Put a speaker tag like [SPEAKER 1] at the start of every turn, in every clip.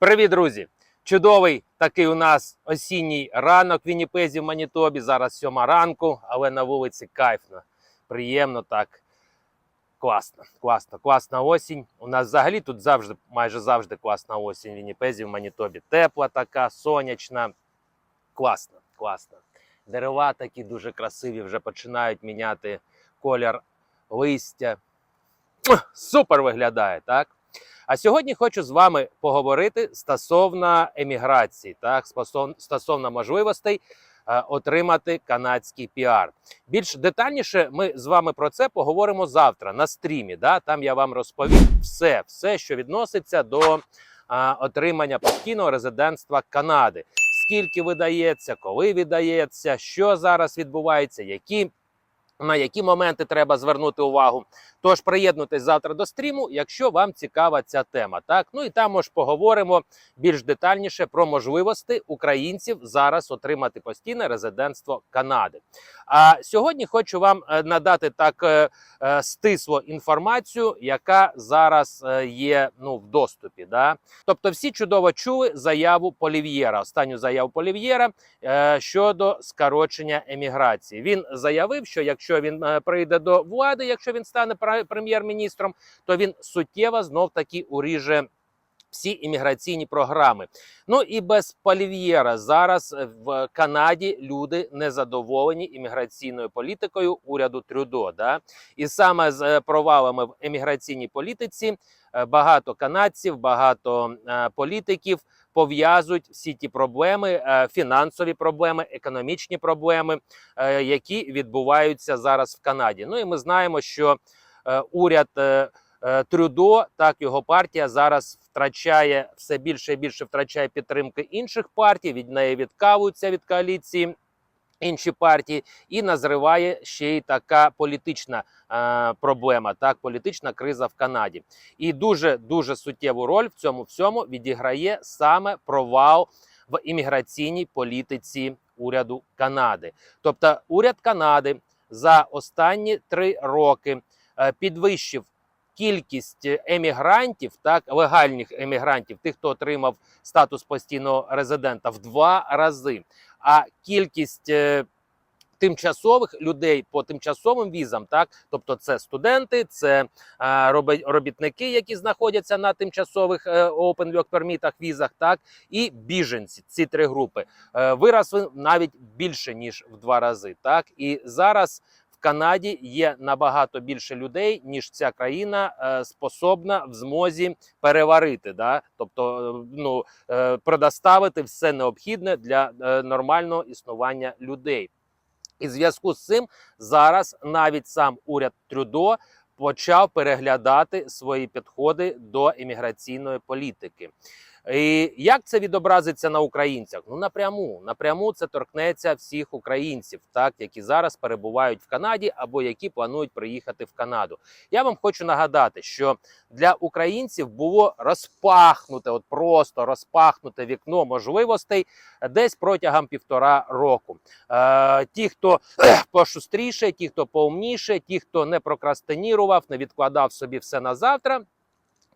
[SPEAKER 1] Привіт, друзі! Чудовий такий у нас осінній ранок в Вінніпезі в Манітобі. Зараз сьома ранку, але на вулиці кайфно. Приємно так. Класно, класно, класна осінь. У нас взагалі тут завжди, майже завжди класна осінь в Вінніпезі, в Манітобі. Тепла така, сонячна. Класно, класно. Дерева такі дуже красиві, вже починають міняти колір листя. Супер виглядає, так? А сьогодні хочу з вами поговорити стосовно еміграції, так стосовно можливостей е, отримати канадський піар. Більш детальніше ми з вами про це поговоримо завтра на стрімі. Да? Там я вам розповім все, все, що відноситься до е, отримання постійного резидентства Канади. Скільки видається, коли видається, що зараз відбувається, які на які моменти треба звернути увагу. Тож приєднуйтесь завтра до стріму, якщо вам цікава ця тема. Так, ну і там ж поговоримо більш детальніше про можливості українців зараз отримати постійне резидентство Канади. А сьогодні хочу вам е, надати так е, е, стисло інформацію, яка зараз є ну в доступі. Да? Тобто, всі чудово чули заяву Полів'єра, останню заяву Полів'єра щодо скорочення еміграції. Він заявив, що якщо він е, прийде до влади, якщо він стане прем'єр-міністром, то він суттєво знов таки уріже. Всі імміграційні програми. Ну і без Полів'єра зараз в Канаді люди незадоволені імміграційною політикою уряду Трюдо. Да? І саме з е, провалами в еміграційній політиці е, багато канадців, багато політиків пов'язують всі ті проблеми, е, фінансові проблеми, економічні проблеми, е, які відбуваються зараз в Канаді. Ну і ми знаємо, що е, уряд Трюдо, так його партія зараз втрачає все більше і більше втрачає підтримки інших партій. Від неї відкавуються від коаліції. Інші партії і назриває ще й така політична е, проблема, так політична криза в Канаді, і дуже дуже суттєву роль в цьому всьому відіграє саме провал в імміграційній політиці уряду Канади. Тобто, уряд Канади за останні три роки е, підвищив кількість емігрантів, так легальних емігрантів, тих, хто отримав статус постійного резидента, в два рази. А кількість е, тимчасових людей по тимчасовим візам, так тобто це студенти, це е, робітники, які знаходяться на тимчасових е, open work пермітах, візах, так і біженці. Ці три групи виросли навіть більше ніж в два рази. Так і зараз. Канаді є набагато більше людей, ніж ця країна е, способна в змозі переварити, да? тобто е, ну, е, предоставити все необхідне для нормального існування людей. І в зв'язку з цим зараз навіть сам уряд Трюдо почав переглядати свої підходи до імміграційної політики. І як це відобразиться на українцях? Ну напряму напряму це торкнеться всіх українців, так які зараз перебувають в Канаді або які планують приїхати в Канаду. Я вам хочу нагадати, що для українців було розпахнуте, от просто розпахнуте вікно можливостей десь протягом півтора року. Е, ті, хто пошустріше, ті, хто поумніше, ті, хто не прокрастинірував, не відкладав собі все на завтра.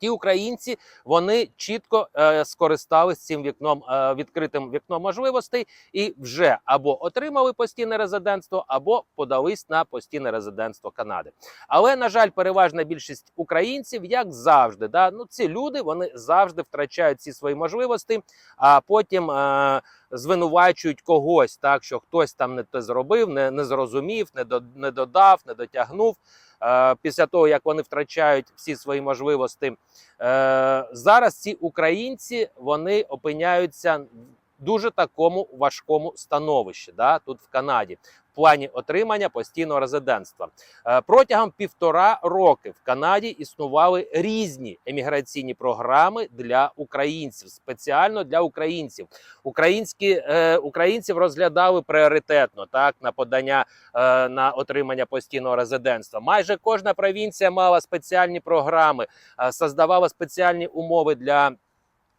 [SPEAKER 1] Ті українці вони чітко е, скористались цим вікном, е, відкритим вікном можливостей, і вже або отримали постійне резидентство, або подались на постійне резидентство Канади. Але на жаль, переважна більшість українців, як завжди, да, ну ці люди вони завжди втрачають ці свої можливості, а потім е, звинувачують когось, так що хтось там не те зробив, не, не зрозумів, не, до, не додав, не дотягнув. Е, Після того як вони втрачають всі свої можливості, е, зараз ці українці вони опиняються дуже такому важкому становищі, да, тут в Канаді, в плані отримання постійного резидентства. Е, Протягом півтора роки в Канаді існували різні еміграційні програми для українців, спеціально для українців. Українські е, українців розглядали пріоритетно так на подання е, на отримання постійного резидентства. Майже кожна провінція мала спеціальні програми, е, создавала спеціальні умови для.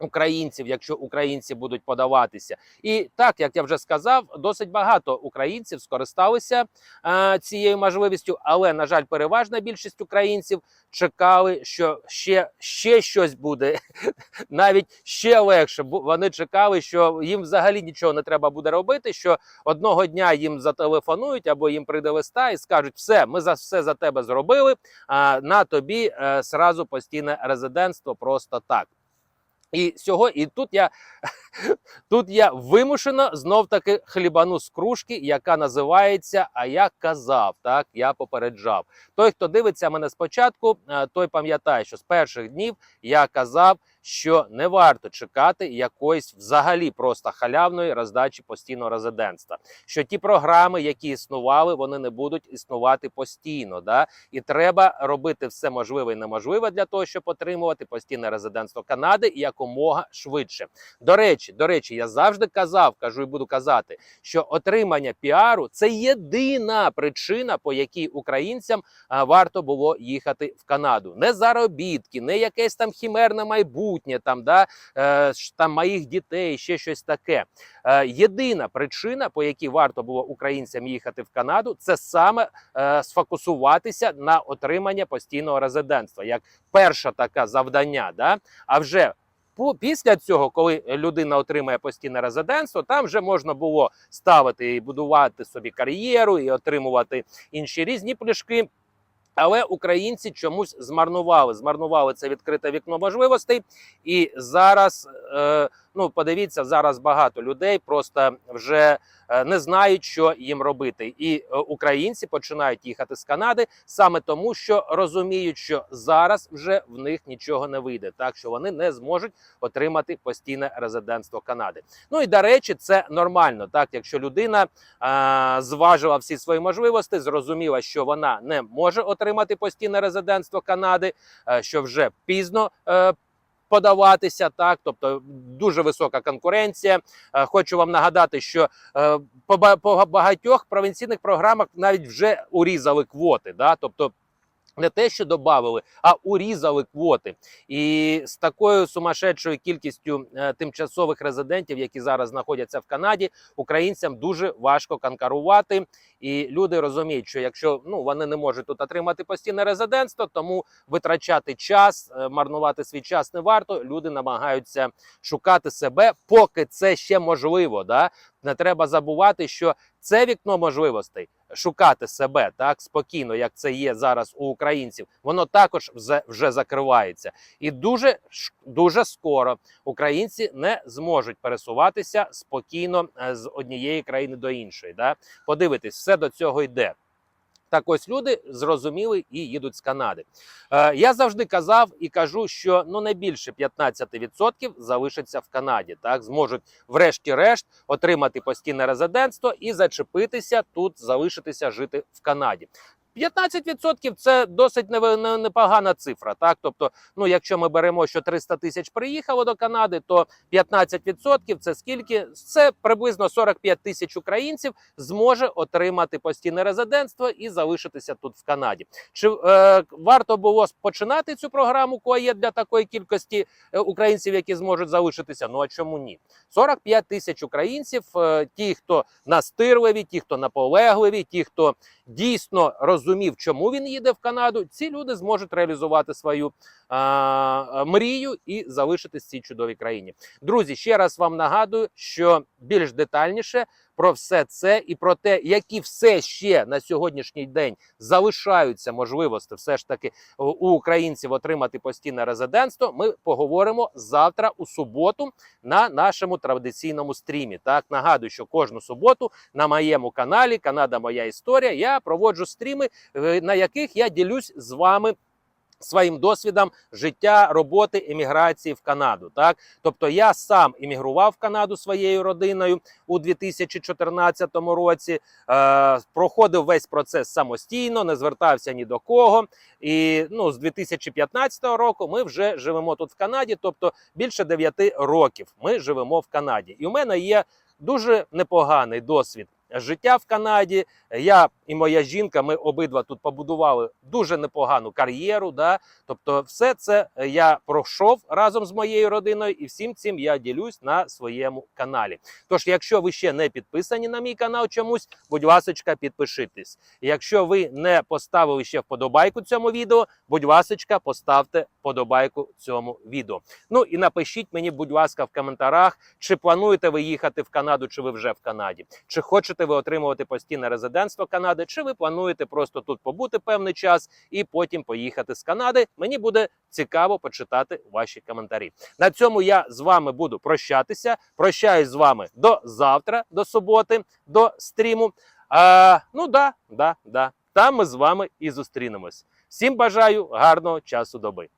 [SPEAKER 1] Українців, якщо українці будуть подаватися, і так як я вже сказав, досить багато українців скористалися е, цією можливістю, але на жаль, переважна більшість українців чекали, що ще, ще щось буде, навіть ще легше. Вони чекали, що їм взагалі нічого не треба буде робити. Що одного дня їм зателефонують або їм прийде листа і скажуть: все, ми за все за тебе зробили. А на тобі е, сразу постійне резидентство просто так. І сього, і тут я тут я вимушено знов таки хлібану з кружки, яка називається А я казав, так я попереджав. Той, хто дивиться мене спочатку, е, той пам'ятає, що з перших днів я казав, що не варто чекати якоїсь взагалі просто халявної роздачі постійного резидентства. Що ті програми, які існували, вони не будуть існувати постійно. Да? І треба робити все можливе і неможливе для того, щоб отримувати постійне резидентство Канади якомога швидше. До речі, до речі, я завжди казав, кажу і буду казати, що отримання піару це єдина причина, по якій українцям варто було їхати в Канаду. Не заробітки, не якесь там хімерне майбутнє, там да е, там моїх дітей, ще щось таке. Е, єдина причина, по якій варто було українцям їхати в Канаду, це саме е, сфокусуватися на отримання постійного резидентства, як перше таке завдання. Да? А вже після цього, коли людина отримає постійне резидентство, там вже можна було ставити і будувати собі кар'єру і отримувати інші різні плюшки. Але українці чомусь змарнували. Змарнували це відкрите вікно можливостей. І зараз, е, ну подивіться, зараз багато людей просто вже е, не знають, що їм робити. І е, українці починають їхати з Канади саме тому, що розуміють, що зараз вже в них нічого не вийде, так що вони не зможуть отримати постійне резидентство Канади. Ну і до речі, це нормально, так якщо людина е, зважила всі свої можливості, зрозуміла, що вона не може отримати постійне резидентство Канади, е, що вже пізно. Е, Подаватися так, тобто дуже висока конкуренція. Е, Хочу вам нагадати, що е, по багатьох провінційних програмах навіть вже урізали квоти. Да? Тобто не те, що додали, а урізали квоти. І з такою сумасшедшою кількістю е, тимчасових резидентів, які зараз знаходяться в Канаді, українцям дуже важко конкурувати. І люди розуміють, що якщо ну вони не можуть тут отримати постійне резидентство, тому витрачати час, е, марнувати свій час не варто. Люди намагаються шукати себе, поки це ще можливо. Да? Не треба забувати, що це вікно можливостей шукати себе так спокійно, як це є зараз у українців, воно також вже, закривається, і дуже дуже скоро українці не зможуть пересуватися спокійно е, з однієї країни до іншої. Да? Подивитись, все до цього йде. Так ось люди зрозуміли і їдуть з Канади. Е, я завжди казав і кажу, що ну не більше 15% залишаться в Канаді. Так зможуть, врешті-решт, отримати постійне резидентство і зачепитися тут, залишитися жити в Канаді. 15% – це досить непогана цифра. Так, тобто, ну якщо ми беремо, що 300 тисяч приїхало до Канади, то 15% – це скільки? Це приблизно 45 тисяч українців зможе отримати постійне резидентство і залишитися тут в Канаді. Чи е, варто було починати цю програму КОАЄ для такої кількості е, українців, які зможуть залишитися? Ну а чому ні? 45 тисяч українців, е, ті, хто настирливі, ті, хто наполегливі, ті, хто дійсно розумів, чому він їде в Канаду, ці люди зможуть реалізувати свою а, мрію і залишитись в цій чудовій країні. Друзі, ще раз вам нагадую, що більш детальніше про все це і про те, які все ще на сьогоднішній день залишаються можливості, все ж таки у у українців отримати постійне резидентство. Ми поговоримо завтра у суботу на нашому традиційному стрімі. Так нагадую, що кожну суботу на моєму каналі Канада Моя Історія я проводжу стріми, е, на яких я ділюсь з вами. Своїм досвідом життя, роботи, еміграції в Канаду, так тобто я сам іммігрував в Канаду своєю родиною у 2014 році, е, проходив весь процес самостійно, не звертався ні до кого. І ну з 2015 року ми вже живемо тут в Канаді, тобто більше 9 років ми живемо в Канаді, і у мене є дуже непоганий досвід життя в Канаді. Я і моя жінка, ми обидва тут побудували дуже непогану кар'єру. Да? Тобто, все це я пройшов разом з моєю родиною, і всім цим я ділюсь на своєму каналі. Тож, якщо ви ще не підписані на мій канал чомусь, будь ласочка, підпишитесь. Якщо ви не поставили ще вподобайку цьому відео, будь ласочка, поставте вподобайку цьому відео. Ну і напишіть мені, будь ласка, в коментарях, чи плануєте ви їхати в Канаду, чи ви вже в Канаді, чи хочете ви отримувати постійне резидентство Канади, чи ви плануєте просто тут побути певний час і потім поїхати з Канади. Мені буде цікаво почитати ваші коментарі. На цьому я з вами буду прощатися. Прощаюсь з вами до завтра, до суботи, до стріму. А, ну да, да, да. Там ми з вами і зустрінемось. Всім бажаю гарного часу доби.